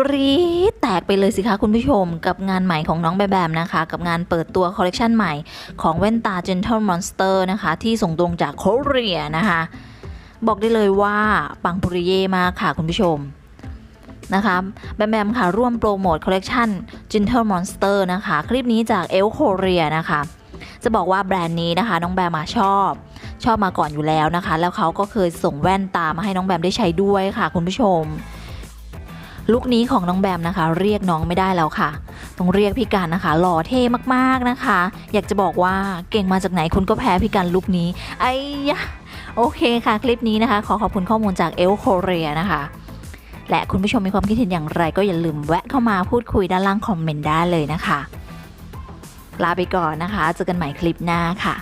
กรี๊ดแตกไปเลยสิคะคุณผู้ชม กับงานใหม่ของน้องแบมแบมนะคะ กับงานเปิดตัวคอลเลกชันใหม่ของแว่นตา Gentle Monster นะคะ ที่ส่งตรงจากโคเรีนะคะ บอกได้เลยว่าปังปุริเย่มากค่ะคุณผู้ชมนะคะแบมแบมค่ะ ร่วมโปรโมทคอลเลกชัน Gentle Monster นะคะ คลิปนี้จากเอลโคเรียนะคะ จะบอกว่าแบรนด์นี้นะคะ น้องแบมมาชอบ ชอบมาก่อนอยู่แล้วนะคะ แล้วเขาก็เคยส่งแว่นตามาให้น้องแบมได้ใช้ด้วยค่ะคุณผู้ชม ลุคนี้ของน้องแบมนะคะ เรียกน้องไม่ได้แล้วค่ะ ต้องเรียกพี่กันนะคะ หล่อเท่มากๆนะคะ อยากจะบอกว่าเก่งมาจากไหนคุณก็แพ้พี่กันลุคนี้ ไอ้ยะโอเคค่ะ คลิปนี้นะคะ ขอขอบคุณข้อมูลจากเอลโคเรียนะคะและคุณผู้ชมมีความคิดเห็นอย่างไรก็อย่าลืมแวะเข้ามาพูดคุยด้านล่างคอมเมนต์ได้เลยนะคะ ลาไปก่อนนะคะ เจอกันใหม่คลิปหน้าค่ะ